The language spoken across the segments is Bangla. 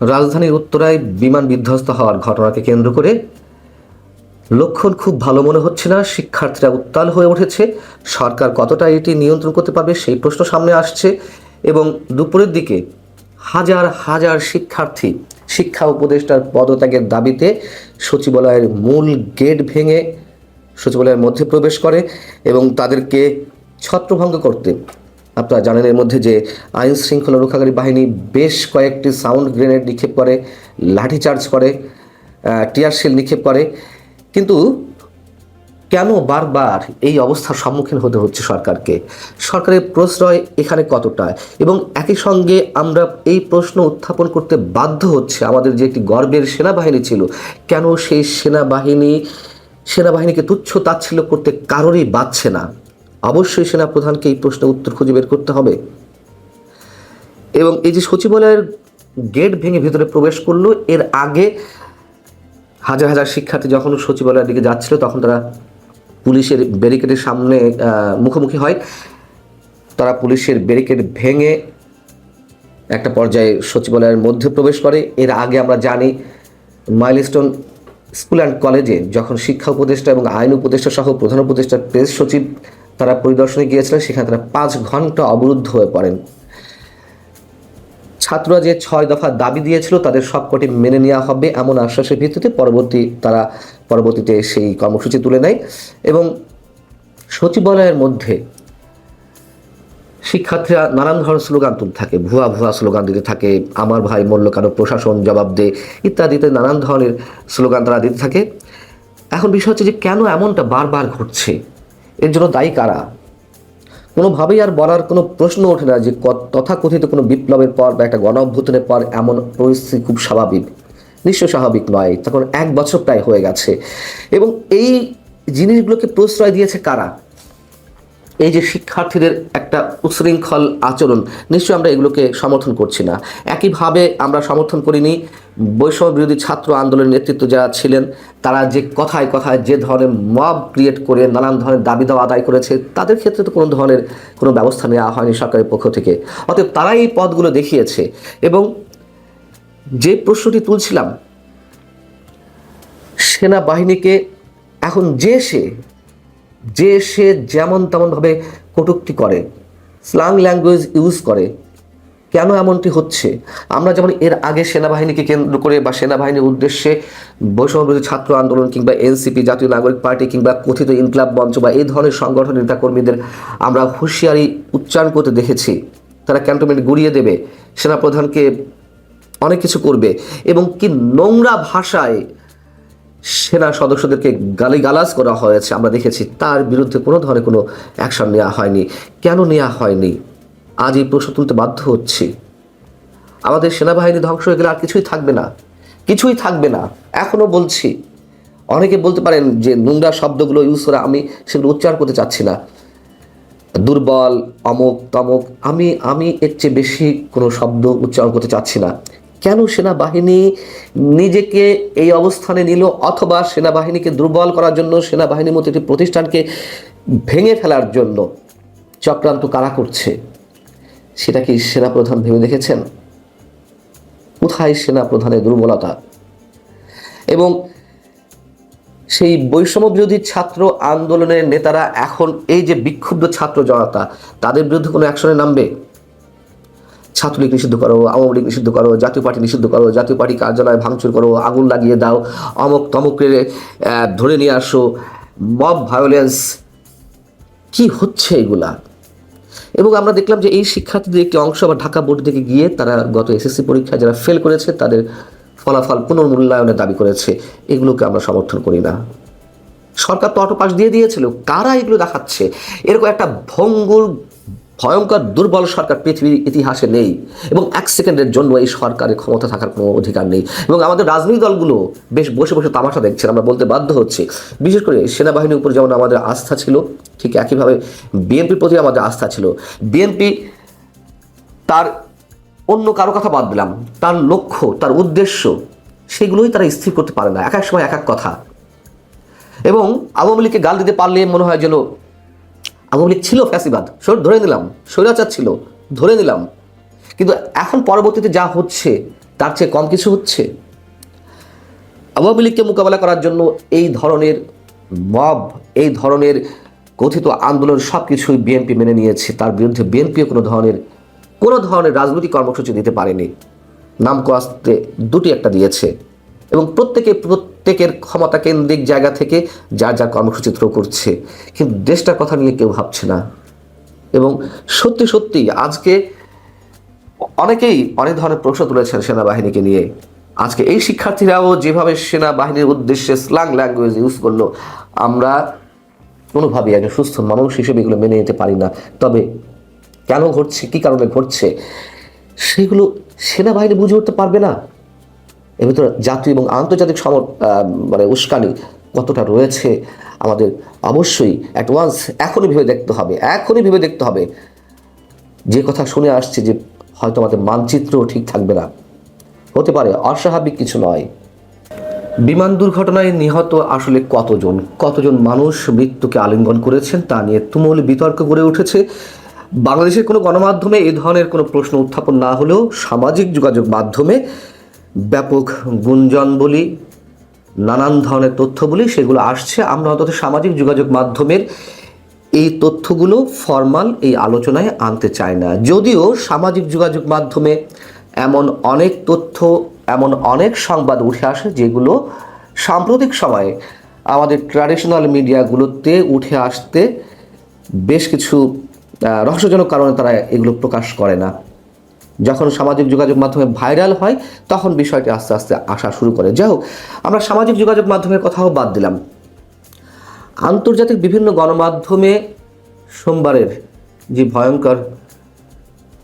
রাজধানীর উত্তরায় বিমান বিধ্বস্ত হওয়ার ঘটনাকে কেন্দ্র করে লক্ষণ খুব ভালো মনে হচ্ছে না, শিক্ষার্থীরা উত্তাল হয়ে উঠেছে। সরকার কতটা এটি নিয়ন্ত্রণ করতে পারবে সেই প্রশ্ন সামনে আসছে এবং দুপুরের দিকে হাজার হাজার শিক্ষার্থী, শিক্ষা উপদেষ্টার পদত্যাগের দাবিতে সচিবালয়ের মূল গেট ভেঙে সচিবালয়ের মধ্যে প্রবেশ করে এবং তাদেরকে ছত্রভঙ্গ করতে আপনারা জানেন এর মধ্যে যে আইন শৃঙ্খলা রক্ষাকারী বাহিনী বেশ কয়েকটি সাউন্ড গ্রেনেড নিক্ষেপ করে, লাঠিচার্জ করে টিয়ার শেল নিক্ষেপ করে। কিন্তু কেন বারবার এই অবস্থার সম্মুখীন হতে হচ্ছে সরকারকে? সরকারের প্রশ্রয় এখানে কতটা? এবং একই সঙ্গে আমরা এই প্রশ্ন উত্থাপন করতে বাধ্য হচ্ছে, আমাদের যে একটি গর্বের সেনাবাহিনী ছিল, কেন সেই সেনাবাহিনী, সেনাবাহিনীকে তুচ্ছ তাচ্ছিল্য করতে কারোরই বাচ্ছে না? অবশ্যই সেনাপ্রধানকে এই প্রশ্নের উত্তর খুঁজে বের করতে হবে। এবং এই যে সচিবালয়ের গেট ভেঙে ভেতরে প্রবেশ করল, এর আগে হাজার হাজার শিক্ষার্থী যখন সচিবালয়ের দিকে যাচ্ছিল, তখন তারা পুলিশের ব্যারিকেডের সামনে মুখোমুখি হয়। তারা পুলিশের ব্যারিকেড ভেঙে একটা পর্যায়ে সচিবালয়ের মধ্যে প্রবেশ করে। এর আগে আমরা জানি, মাইলস্টোন স্কুল অ্যান্ড কলেজে যখন শিক্ষা উপদেষ্টা এবং আইন উপদেষ্টা সহ প্রধান উপদেষ্টা প্রেস সচিব তারা পরিদর্শনে গিয়েছিলেন, সেখানে তারা পাঁচ ঘণ্টা অবরুদ্ধ হয়ে পড়েন। ছাত্ররা যে ছয় দফা দাবি দিয়েছিল, তাদের সবকটি মেনে নেওয়া হবে এমন আশ্বাসের ভিত্তিতে পরবর্তী তারা পরবর্তীতে সেই কর্মসূচি তুলে নেয় এবং সচিবালয়ের মধ্যে শিক্ষার্থীরা নানান ধরনের স্লোগান তুলতে থাকে, ভুয়া ভুয়া স্লোগান দিতে থাকে, আমার ভাই মূল্য কেন, প্রশাসন জবাব দে, ইত্যাদিতে নানান ধরনের স্লোগান তারা দিতে থাকে। এখন বিষয় হচ্ছে যে কেন এমনটা বারবার ঘটছে? এর জন্য দায়ী কারা? কোনোভাবেই আর বলার কোনো প্রশ্ন ওঠে না যে তথাকথিত কোনো বিপ্লবের পর বা একটা গণ পর এমন পরিস্থিতি খুব স্বাভাবিক। নিশ্চয় স্বাভাবিক নয়। তখন এক বছর প্রায় হয়ে গেছে। এবং এই জিনিসগুলোকে প্রশ্রয় দিয়েছে কারা? এই যে শিক্ষার্থীদের একটা উশৃঙ্খল আচরণ, নিশ্চয়ই আমরা এগুলোকে সমর্থন করছি না। একইভাবে আমরা সমর্থন করিনি বৈষম্য বিরোধী ছাত্র আন্দোলনের নেতৃত্ব যারা ছিলেন, তারা যে কথায় কথায় যে ধরনের মব ক্রিয়েট করে নানান ধরনের দাবি দাওয়া আদায় করেছে, তাদের ক্ষেত্রে তো কোনো ধরনের কোনো ব্যবস্থা নেওয়া হয়নি সরকারের পক্ষ থেকে। অতএব তারাই এই পদগুলো দেখিয়েছে এবং যে প্রশ্নটি তুলছিলাম, সেনাবাহিনীকে এখন যে সে যে সে যেমন তেমনভাবে কটুক্তি করে স্লাং ল্যাঙ্গুয়েজ ইউজ করে কেন এমনটি হচ্ছে? আমরা যেমন এর আগে সেনাবাহিনীকে কেন্দ্র করে বা সেনাবাহিনীর উদ্দেশ্যে বৈষম্যবিরোধী ছাত্র আন্দোলন কিংবা এনসিপি, জাতীয় নাগরিক পার্টি কিংবা কথিত ইনকলাব মঞ্চ বা এই ধরনের সংগঠন নেতাকর্মীদের আমরা হুঁশিয়ারি উচ্চারণ করতে দেখেছি। তারা ক্যান্টনমেন্ট গুড়িয়ে দেবে, সেনাপ্রধানকে অনেক কিছু করবে এবং কি নোংরা ভাষায় সেনা সদস্যদেরকে গালিগালাজ করা হয়েছে আমরা দেখেছি। তার বিরুদ্ধে কোনো ধরনের কোনো অ্যাকশন নেওয়া হয়নি। কেন নেওয়া হয়নি? আজ এই প্রশ্ন তুলতে বাধ্য হচ্ছি। আমাদের সেনাবাহিনী ধ্বংস হয়ে গেলে আর কিছুই থাকবে না। কিছুই থাকবে না। এখনও বলছি। অনেকে বলতে পারেন যে নোংরা শব্দগুলো ইউজ করে আমি সেগুলো উচ্চারণ করতে চাচ্ছি না। দুর্বল, অমক, তমক, আমি আমি এর চেয়ে বেশি কোনো শব্দ উচ্চারণ করতে চাচ্ছি না। কেন সেনাবাহিনী নিজেকে এই অবস্থানে নিল অথবা সেনাবাহিনীকে দুর্বল করার জন্য সেনাবাহিনীর মতো একটি প্রতিষ্ঠানকে ভেঙে ফেলার জন্য? চক্রান্ত কারা করছে? সেটা কি সেনাপ্রধান ভেবে দেখেছেন? কোথায় সেনাপ্রধানের দুর্বলতা? এবং সেই বৈষম্য বিরোধী ছাত্র আন্দোলনের নেতারা এখন এই যে বিক্ষুব্ধ ছাত্র জনতা, তাদের বিরুদ্ধে কোনো অ্যাকশনে নামবে? ছাত্রলীগ নিষিদ্ধ করো, আওয়ামী লীগ নিষিদ্ধ করো, জাতীয় পার্টি নিষিদ্ধ করো, জাতীয় পার্টি কার্যালয় ভাঙচুর করো, আগুন লাগিয়ে দাও, অমক তমকের ধরে নিয়ে আসো মব ভায়োলেন্স কি হচ্ছে এগুলা? এবং আমরা দেখলাম যে এই শিক্ষার্থীদের একটি অংশ আবার ঢাকা বোর্ড থেকে গিয়ে তারা গত এসএসসি পরীক্ষায় যারা ফেল করেছে, তাদের ফলাফল পুনর্মূল্যায়নের দাবি করেছে। এগুলোকে আমরা সমর্থন করি না। সরকার তো অটো পাস দিয়ে দিয়েছিল, কারা এগুলো দেখাচ্ছে? এরকম একটা ভঙ্গুর ভয়ঙ্কর দুর্বল সরকার পৃথিবীর ইতিহাসে নেই এবং এক সেকেন্ডের জন্য এই সরকারের ক্ষমতা থাকার কোনো অধিকার নেই এবং আমাদের রাজনৈতিক দলগুলো বেশ বসে বসে তামাশা দেখছেন। আমরা বলতে বাধ্য হচ্ছে। বিশেষ করে সেনাবাহিনীর উপর যেমন আমাদের আস্থা ছিল, ঠিক একইভাবে বিএনপির প্রতি আমাদের আস্থা ছিল। বিএনপি তার অন্য কারও কথা বাদ দিলাম। তার লক্ষ্য, তার উদ্দেশ্য, সেগুলোই তারা স্থির করতে পারে না। এক এক সময় এক এক কথা। এবং আওয়ামী লীগকে গাল দিতে পারলে মনে হয় যেন আওয়ামী লীগ ছিল ফ্যাসিবাদ। ধরে নিলাম, স্বৈরাচার ছিল, ধরে নিলাম। কিন্তু এখন পরবর্তীতে যা হচ্ছে, তার চেয়ে কম কিছু হচ্ছে। আওয়ামী লীগকে মোকাবেলা করার জন্য এই ধরনের মব, এই ধরনের কথিত আন্দোলন সব কিছুই বিএনপি মেনে নিয়েছে। তার বিরুদ্ধে বিএনপিও কোনো ধরনের কোনো ধরনের রাজনৈতিক কর্মসূচি দিতে পারেনি। নাম আসতে দুটি একটা দিয়েছে। এবং প্রত্যেকে, প্রত্যেকের ক্ষমতা কেন্দ্রিক জায়গা থেকে যা যা কর্মসূচি করছে। কিন্তু দেশটার কথা নিয়ে কেউ ভাবছে না। এবং সত্যি সত্যি আজকে অনেকেই অনেক ধরনের প্রশ্ন তুলেছেন সেনাবাহিনীকে নিয়ে। আজকে এই শিক্ষার্থীরাও যেভাবে সেনাবাহিনীর উদ্দেশ্যে স্ল্যাং ল্যাঙ্গুয়েজ ইউজ করল, আমরা কোনোভাবেই একজন সুস্থ মানুষ হিসেবে এগুলো মেনে নিতে পারি না। তবে কেন ঘটছে, কী কারণে ঘটছে, সেগুলো সেনাবাহিনী বুঝে উঠতে পারবে না। এর ভিতরে জাতীয় এবং আন্তর্জাতিক আহ, মানে উস্কানি কতটা রয়েছে আমাদের অবশ্যই অ্যাডভান্স এখনই ভেবে দেখতে হবে এখনই ভেবে দেখতে হবে। যে কথা শুনে আসছে যে হয়তো আমাদের মানচিত্রও ঠিক থাকবে না। হতে পারে অস্বাভাবিক কিছু নয়। বিমান দুর্ঘটনায় নিহত আসলে কতজন? কতজন মানুষ মৃত্যুকে আলিঙ্গন করেছেন তা নিয়ে তুমুল বিতর্ক গড়ে উঠেছে। বাংলাদেশের কোনো গণমাধ্যমে এ ধরনের কোনো প্রশ্ন উত্থাপন না হলেও সামাজিক যোগাযোগ মাধ্যমে ব্যাপক গুঞ্জন বলি, নানান ধরনের তথ্য বলি, সেগুলো আসছে। আমরা অন্তত সামাজিক যোগাযোগ মাধ্যমের এই তথ্যগুলো ফর্মাল এই আলোচনায় আনতে চাই না। যদিও সামাজিক যোগাযোগ মাধ্যমে এমন অনেক তথ্য, এমন অনেক সংবাদ উঠে আসে, যেগুলো সাম্প্রতিক সময়ে আমাদের ট্র্যাডিশনাল মিডিয়াগুলোতে উঠে আসতে বেশ কিছু রহস্যজনক কারণে তারা এগুলো প্রকাশ করে না। যখন সামাজিক যোগাযোগ মাধ্যমে ভাইরাল হয়, তখন বিষয়টি আস্তে আস্তে আসা শুরু করে। যাই হোক, আমরা সামাজিক যোগাযোগ মাধ্যমের কথাও বাদ দিলাম। আন্তর্জাতিক বিভিন্ন গণমাধ্যমে সোমবারের যে ভয়ঙ্কর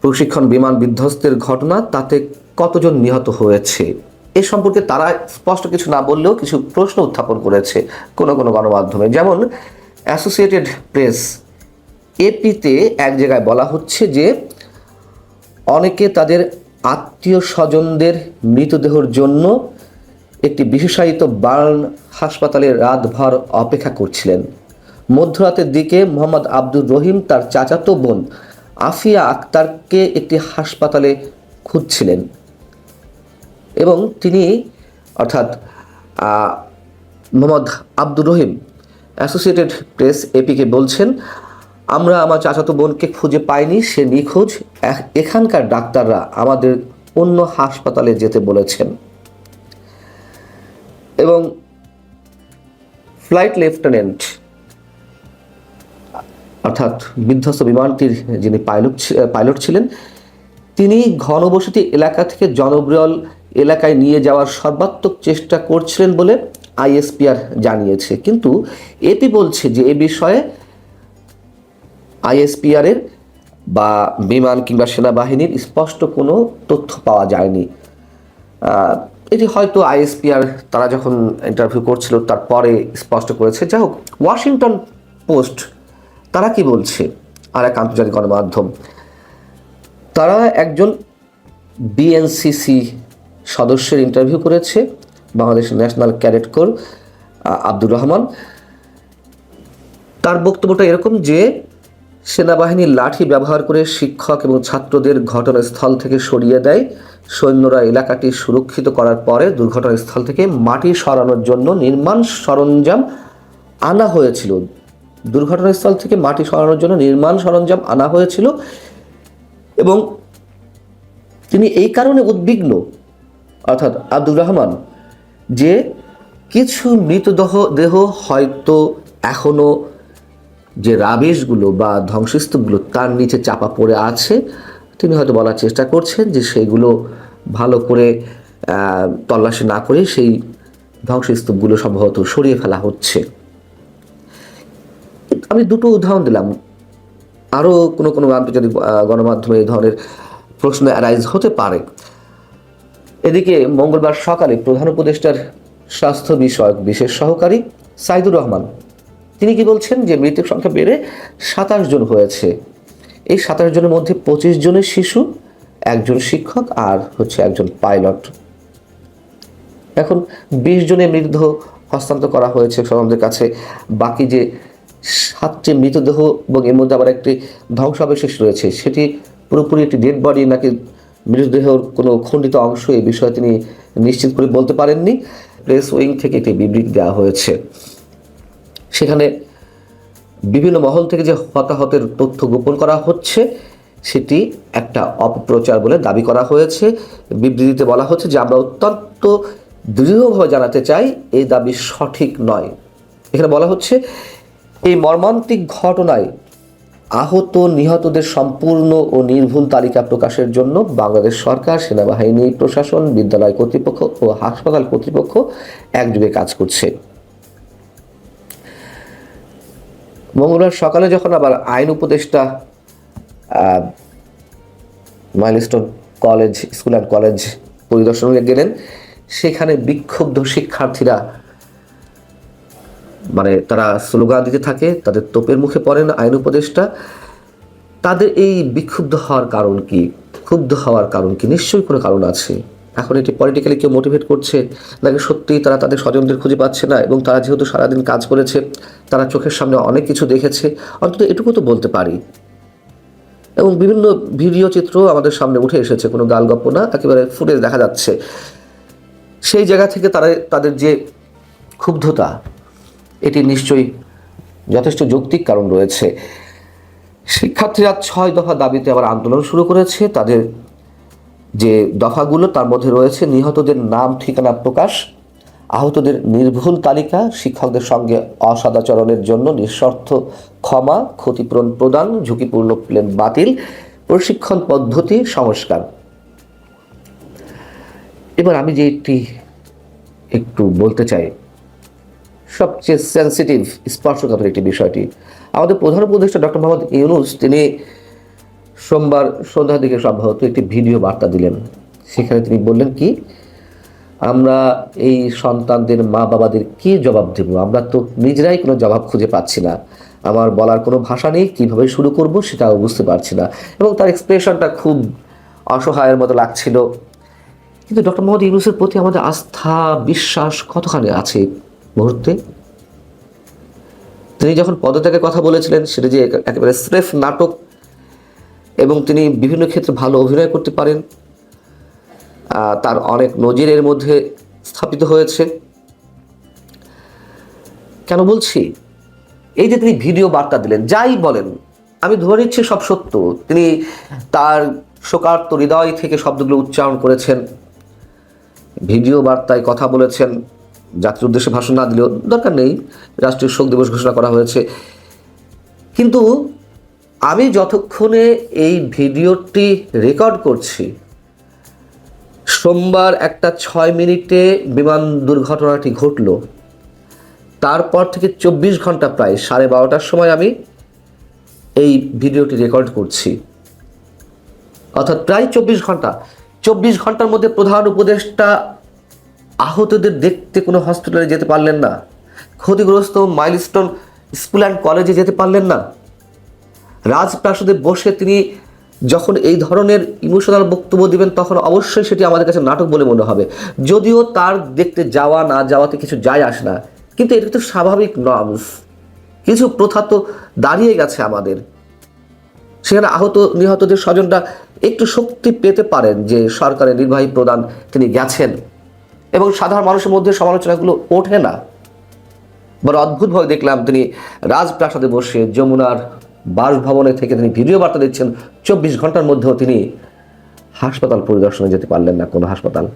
প্রশিক্ষণ বিমান বিধ্বস্তের ঘটনা, তাতে কতজন নিহত হয়েছে, এ সম্পর্কে তারা স্পষ্ট কিছু না বললেও কিছু প্রশ্ন উত্থাপন করেছে কোনো কোনো গণমাধ্যমে। যেমন অ্যাসোসিয়েটেড প্রেস এপিতে এক জায়গায় বলা হচ্ছে যে অনেকে তাদের আত্মীয় স্বজনদের মৃতদেহর জন্য একটি বিশেষায়িত বার্ন হাসপাতালে রাতভর অপেক্ষা করছিলেন। মধ্যরাতের দিকে মোহাম্মদ আব্দুর রহিম তার চাচাতো বোন আফিয়া আক্তারকে একটি হাসপাতালে খুঁজছিলেন এবং তিনি অর্থাৎ মোহাম্মদ আব্দুর রহিম অ্যাসোসিয়েটেড প্রেস এপিকে বলছেন আমরা আমার চাচাতো বোনকে খুঁজে পাইনি, সে নিখোঁজ। এখানকার ডাক্তাররা আমাদের অন্য হাসপাতালে যেতে বলেছেন। এবং ফ্লাইট লেফটেন্যান্ট, অর্থাৎ বিধ্বস্ত বিমানটির যিনি পাইলট পাইলট ছিলেন, তিনি ঘনবসতি এলাকা থেকে জনবৃয়ল এলাকায় নিয়ে যাওয়ার সর্বাত্মক চেষ্টা করছিলেন বলে আইএসপিআর জানিয়েছে। কিন্তু এপি বলছে যে এ বিষয়ে আইএসপিআরের বা বিমান কিংবা সেনাবাহিনীর স্পষ্ট কোনো তথ্য পাওয়া যায়নি। এটি হয়তো আইএসপিআর, তারা যখন ইন্টারভিউ করছিল, তারপরে স্পষ্ট করেছে। যাই হোক ওয়াশিংটন পোস্ট তারা কি বলছে? আর এক আন্তর্জাতিক গণমাধ্যম, তারা একজন বিএনসিসি সদস্যের ইন্টারভিউ করেছে, Bangladesh national cadet corps Abdur Rahman. তার বক্তব্যটা এরকম যে সেনাবাহিনী লাঠি ব্যবহার করে শিক্ষক এবং ছাত্রদের ঘটনাস্থল থেকে সরিয়ে দেয়। সৈন্যরা এলাকাটি সুরক্ষিত করার পরে দুর্ঘটনাস্থল থেকে মাটি সরানোর জন্য নির্মাণ সরঞ্জাম আনা হয়েছিল। দুর্ঘটনাস্থল থেকে মাটি সরানোর জন্য নির্মাণ সরঞ্জাম আনা হয়েছিল এবং তিনি এই কারণে উদ্বিগ্ন, অর্থাৎ আব্দুর রহমান, যে কিছু মৃতদেহ দেহ হয়তো এখনও যে রাবেশগুলো বা ধ্বংসস্তূপগুলো তার নিচে চাপা পড়ে আছে, তিনি হয়তো বলার চেষ্টা করছেন যে সেগুলো ভালো করে তল্লাশি না করে সেই ধ্বংসস্তূপগুলো সম্ভবত সরিয়ে ফেলা হচ্ছে। আমি দুটো উদাহরণ দিলাম। আরও কোনো কোনো আন্তর্জাতিক গণমাধ্যমে এই ধরনের প্রশ্ন অ্যারাইজ হতে পারে। এদিকে মঙ্গলবার সকালে প্রধান উপদেষ্টার স্বাস্থ্য বিষয়ক বিশেষ সহকারী সাইদুর রহমান তিনি কি বলছেন যে মৃতের সংখ্যা বেড়ে সাতাশ জন হয়েছে? এই সাতাশ জনের মধ্যে পঁচিশ জনের শিশু, একজন শিক্ষক আর হচ্ছে একজন পাইলট। এখন বিশ জনের মৃতদেহ হস্তান্তর করা হয়েছে স্বজনদের কাছে। বাকি যে সাতটি মৃতদেহ এবং এর মধ্যে আবার একটি ধ্বংসাবশেষ রয়েছে, সেটি পুরোপুরি একটি ডেড বডি নাকি মৃতদেহর কোনো খণ্ডিত অংশ এই বিষয়ে তিনি নিশ্চিত করে বলতে পারেননি। প্রেস উইং থেকে একটি বিবৃতি দেওয়া হয়েছে। সেখানে বিভিন্ন মহল থেকে যে হতাহতের তথ্য গোপন করা হচ্ছে, সেটি একটা অপপ্রচার বলে দাবি করা হয়েছে। বিবৃতিতে বলা হচ্ছে যে আমরা অত্যন্ত দৃঢ়ভাবে জানাতে চাই, এই দাবি সঠিক নয়। এখানে বলা হচ্ছে, এই মর্মান্তিক ঘটনায় আহত নিহতদের সম্পূর্ণ ও নির্ভুল তালিকা প্রকাশের জন্য বাংলাদেশ সরকার, সেনাবাহিনী, প্রশাসন, বিদ্যালয় কর্তৃপক্ষ ও হাসপাতাল কর্তৃপক্ষ একযোগে কাজ করছে। মঙ্গলবার সকালে যখন আবার আইন উপদেষ্টা milestone college, school and college পরিদর্শনে গেলেন, সেখানে বিক্ষুব্ধ শিক্ষার্থীরা মানে তারা স্লোগান দিতে থাকে, তাদের তোপের মুখে পড়েন আইন উপদেষ্টা। তাদের এই বিক্ষুব্ধ হওয়ার কারণ কি? ক্ষুব্ধ হওয়ার কারণ কি? নিশ্চয়ই কোনো কারণ আছে। এখন এটি পলিটিক্যালি কেউ মোটিভেট করছে নাকি সত্যিই তারা তাদের স্বজনদের খুঁজে পাচ্ছে না এবং তারা যেহেতু সারাদিন কাজ করেছে, তারা চোখের সামনে অনেক কিছু দেখেছে, অন্তত এটুকু তো বলতে পারি। এবং বিভিন্ন ভিডিও চিত্র আমাদের সামনে উঠে এসেছে, কোনো গাল গালগপ্প না, একেবারে ফুটেজ দেখা যাচ্ছে। সেই জায়গা থেকে তারা, তাদের যে ক্ষুব্ধতা, এটি নিশ্চয়ই যথেষ্ট যৌক্তিক কারণ রয়েছে। শিক্ষার্থীরা ছয় দফা দাবিতে আবার আন্দোলন শুরু করেছে, তাদের যে দফাগুলো তার মধ্যে রয়েছে, নিহতদের নাম, ঠিকানা প্রকাশ, আহতদের নির্ভুল তালিকা, শিক্ষকদের সঙ্গে অসদাচরণের জন্য নিঃশর্ত ক্ষমা, ক্ষতিপূরণ প্রদান, ঝুঁকিপূর্ণ প্লেন বাতিল, প্রশিক্ষণ পদ্ধতি, সংস্কার। এবার আমি যে একটি একটু বলতে চাই, সবচেয়ে সেন্সিটিভ স্পর্শকাতর একটি বিষয়টি। আমাদের প্রধান উপদেষ্টা ডক্টর মোহাম্মদ ইউনুস, তিনি সোমবার সন্ধ্যার দিকে সম্ভবত একটি ভিডিও বার্তা দিলেন। সেখানে তিনি বললেন কি, আমরা এই সন্তানদের মা বাবাদের কি জবাব দেব? আমরা তো নিজেরাই কোনো জবাব খুঁজে পাচ্ছি না। আমার বলার কোনো ভাষা নেই, কীভাবে শুরু করব সেটাও বুঝতে পারছি না। এবং তার এক্সপ্রেশনটা খুব অসহায়ের মতো লাগছিল। কিন্তু ডক্টর মোহাম্মদ ইউনুসের প্রতি আমাদের আস্থা, বিশ্বাস কতখানি আছে মুহূর্তে? তিনি যখন পদত্যাগের কথা বলেছিলেন, সেটা যে একেবারে স্রেফ নাটক এবং তিনি বিভিন্ন ক্ষেত্রে ভালো অভিনয় করতে পারেন। তার অনেক নজিরের মধ্যে স্থাপিত হয়েছে। কেন বলছি? এই যে তিনি ভিডিও বার্তা দিলেন, যাই বলেন, আমি ধরে নিচ্ছি সব সত্য। তিনি তার শোকার্ত হৃদয় থেকে শব্দগুলো উচ্চারণ করেছেন, ভিডিও বার্তায় কথা বলেছেন জাতির উদ্দেশ্যে ভাষণ না দিলেও দরকার নেই, রাষ্ট্রীয় শোক দিবস ঘোষণা করা হয়েছে। কিন্তু আমি যতক্ষণে এই ভিডিওটি রেকর্ড করছি, সোমবার একটা ছয় মিনিটে বিমান দুর্ঘটনাটি ঘটল। তারপর থেকে চব্বিশ ঘণ্টা প্রায়, সাড়ে বারোটার সময় আমি এই ভিডিওটি রেকর্ড করছি। অর্থাৎ প্রায় চব্বিশ ঘণ্টা। চব্বিশ ঘণ্টার মধ্যে প্রধান উপদেষ্টা আহতদের দেখতে কোনো হসপিটালে যেতে পারলেন না। ক্ষতিগ্রস্ত মাইলস্টোন স্কুল অ্যান্ড কলেজে যেতে পারলেন না। রাজপ্রাসাদে বসে তিনি যখন এই ধরনের ইমোশনাল বক্তব্য দিবেন, তখন অবশ্যই সেটি আমাদের কাছে নাটক বলে মনে হবে। যদিও তার দেখতে যাওয়া, না যাওয়াতে কিছু যায় আসে না, কিন্তু এটা তো স্বাভাবিক নর্মস কিছু প্রথা তো দাঁড়িয়ে গেছে আমাদের। সেখানে আহত, নিহতদের স্বজনরা একটু শক্তি পেতে পারেন যে সরকারের নির্বাহী প্রধান তিনি গেছেন। এবং সাধারণ মানুষের মধ্যে সমালোচনাগুলো ওঠে না। বড় অদ্ভুতভাবে দেখলাম তিনি রাজপ্রাসাদে বসে যমুনার বাসভবনে থেকে তিনি ভিডিও বার্তা দিচ্ছেন। চব্বিশ ঘণ্টার মধ্যেও তিনি হাসপাতাল পরিদর্শনে যেতে পারলেন না কোনো হাসপাতাল।